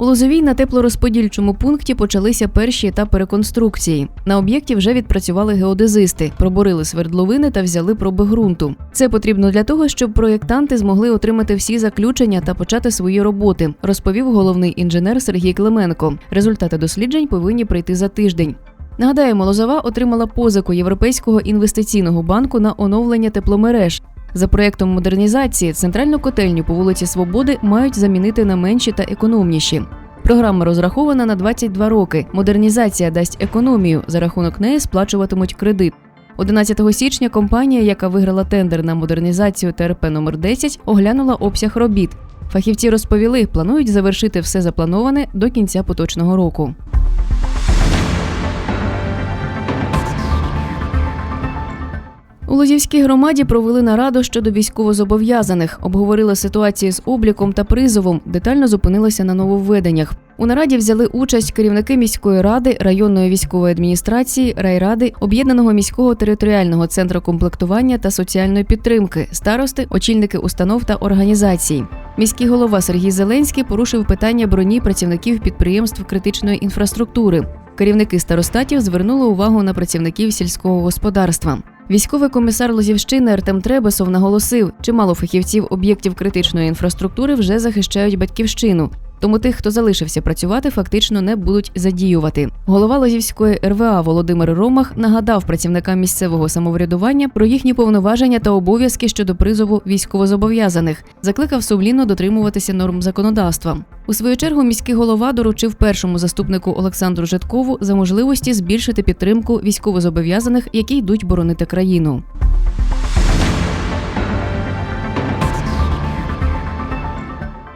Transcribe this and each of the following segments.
У Лозовій на теплорозподільчому пункті почалися перші етапи реконструкції. На об'єкті вже відпрацювали геодезисти, проборили свердловини та взяли проби ґрунту. Це потрібно для того, щоб проєктанти змогли отримати всі заключення та почати свої роботи, розповів головний інженер Сергій Клименко. Результати досліджень повинні прийти за тиждень. Нагадаємо, Лозова отримала позику Європейського інвестиційного банку на оновлення тепломереж. За проєктом модернізації центральну котельню по вулиці Свободи мають замінити на менші та економніші. Програма розрахована на 22 роки. Модернізація дасть економію. За рахунок неї сплачуватимуть кредит. 11 січня компанія, яка виграла тендер на модернізацію ТРП номер 10 оглянула обсяг робіт. Фахівці розповіли, планують завершити все заплановане до кінця поточного року. У Лозівській громаді провели нараду щодо військовозобов'язаних, обговорили ситуацію з обліком та призовом, детально зупинилися на нововведеннях. У нараді взяли участь керівники міської ради, районної військової адміністрації, райради, об'єднаного міського територіального центру комплектування та соціальної підтримки, старости, очільники установ та організацій. Міський голова Сергій Зеленський порушив питання броні працівників підприємств критичної інфраструктури. Керівники старостатів звернули увагу на працівників сільського господарства. Військовий комісар Лозівщини Артем Требесов наголосив, чимало фахівців об'єктів критичної інфраструктури вже захищають батьківщину. Тому тих, хто залишився працювати, фактично не будуть задіювати. Голова Лозівської РВА Володимир Ромах нагадав працівникам місцевого самоврядування про їхні повноваження та обов'язки щодо призову військовозобов'язаних, закликав сумлінно дотримуватися норм законодавства. У свою чергу міський голова доручив першому заступнику Олександру Житкову за можливості збільшити підтримку військовозобов'язаних, які йдуть боронити країну.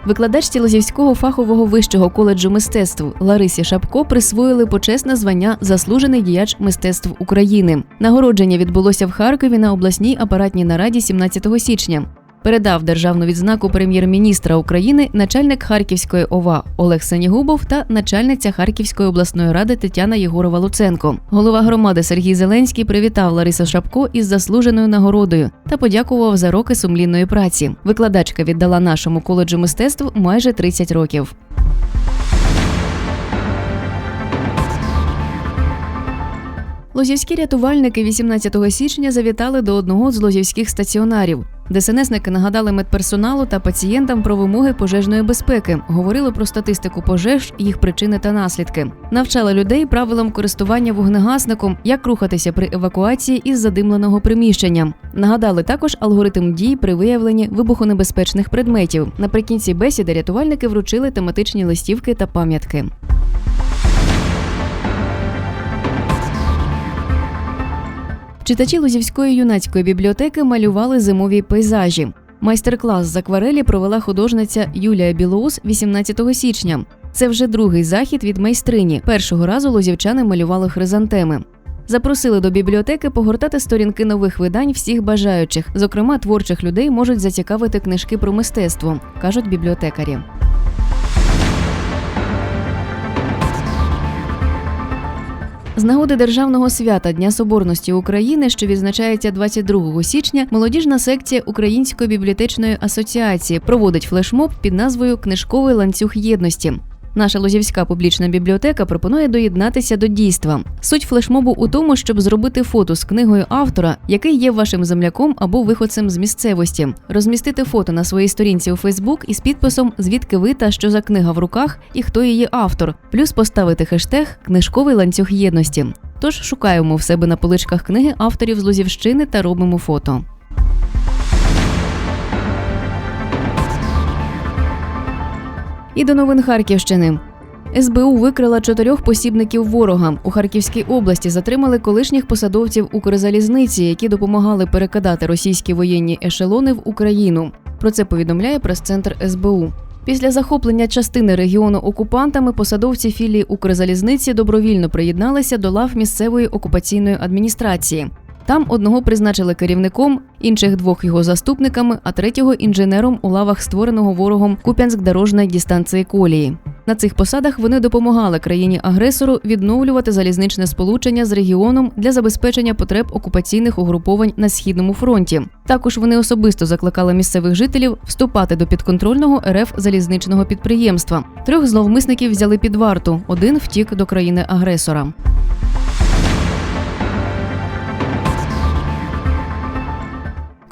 Викладачці Тілозівського фахового вищого коледжу мистецтв Ларисі Шапко присвоїли почесне звання Заслужений діяч мистецтв України. Нагородження відбулося в Харкові на обласній апаратній нараді 17 січня. Передав державну відзнаку прем'єр-міністра України начальник Харківської ОВА Олег Санігубов та начальниця Харківської обласної ради Тетяна Єгорова Луценко. Голова громади Сергій Зеленський привітав Ларису Шапко із заслуженою нагородою та подякував за роки сумлінної праці. Викладачка віддала нашому коледжу мистецтв майже 30 років. Лозівські рятувальники 18 січня завітали до одного з лозівських стаціонарів. ДСНСники нагадали медперсоналу та пацієнтам про вимоги пожежної безпеки, говорили про статистику пожеж, їх причини та наслідки. Навчали людей правилам користування вогнегасником, як рухатися при евакуації із задимленого приміщення. Нагадали також алгоритм дій при виявленні вибухонебезпечних предметів. Наприкінці бесіди рятувальники вручили тематичні листівки та пам'ятки. Читачі Лозівської юнацької бібліотеки малювали зимові пейзажі. Майстер-клас з акварелі провела художниця Юлія Білоус 18 січня. Це вже другий захід від майстрині. Першого разу лозівчани малювали хризантеми. Запросили до бібліотеки погортати сторінки нових видань всіх бажаючих. Зокрема, творчих людей можуть зацікавити книжки про мистецтво, кажуть бібліотекарі. З нагоди державного свята Дня Соборності України, що відзначається 22 січня, молодіжна секція Української бібліотечної асоціації проводить флешмоб під назвою Книжковий ланцюг єдності. Наша Лозівська публічна бібліотека пропонує доєднатися до дійства. Суть флешмобу у тому, щоб зробити фото з книгою автора, який є вашим земляком або виходцем з місцевості, розмістити фото на своїй сторінці у Фейсбук із підписом Звідки ви та що за книга в руках і хто її автор, плюс поставити хештег Книжковий ланцюг єдності. Тож шукаємо в себе на поличках книги авторів з Лозівщини та робимо фото. І до новин Харківщини. СБУ викрила чотирьох посібників ворога. У Харківській області затримали колишніх посадовців Укрзалізниці, які допомагали перекидати російські воєнні ешелони в Україну. Про це повідомляє прес-центр СБУ. Після захоплення частини регіону окупантами посадовці філії Укрзалізниці добровільно приєдналися до лав місцевої окупаційної адміністрації. Там одного призначили керівником, інших двох його заступниками, а третього інженером у лавах створеного ворогом Куп'янськ-дорожної дистанції колії. На цих посадах вони допомагали країні-агресору відновлювати залізничне сполучення з регіоном для забезпечення потреб окупаційних угруповань на східному фронті. Також вони особисто закликали місцевих жителів вступати до підконтрольного РФ залізничного підприємства. Трьох зловмисників взяли під варту. Один втік до країни-агресора.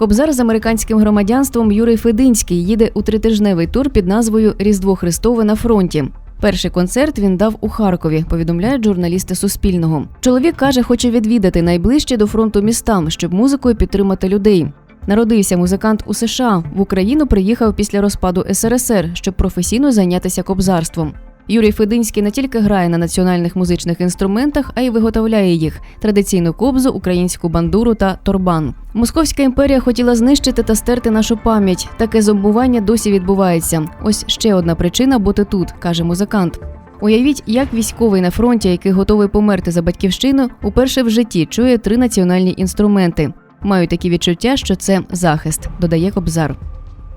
Кобзар з американським громадянством Юрій Фединський їде у тритижневий тур під назвою Різдво Христове на фронті. Перший концерт він дав у Харкові, повідомляють журналісти Суспільного. Чоловік каже, хоче відвідати найближче до фронту містам, щоб музикою підтримати людей. Народився музикант у США. В Україну приїхав після розпаду СРСР, щоб професійно зайнятися кобзарством. Юрій Фединський не тільки грає на національних музичних інструментах, а й виготовляє їх традиційну кобзу, українську бандуру та торбан. Московська імперія хотіла знищити та стерти нашу пам'ять. Таке зомбування досі відбувається. Ось ще одна причина бути тут, каже музикант. Уявіть, як військовий на фронті, який готовий померти за батьківщину, уперше в житті чує три національні інструменти. Маю такі відчуття, що це захист, додає Кобзар.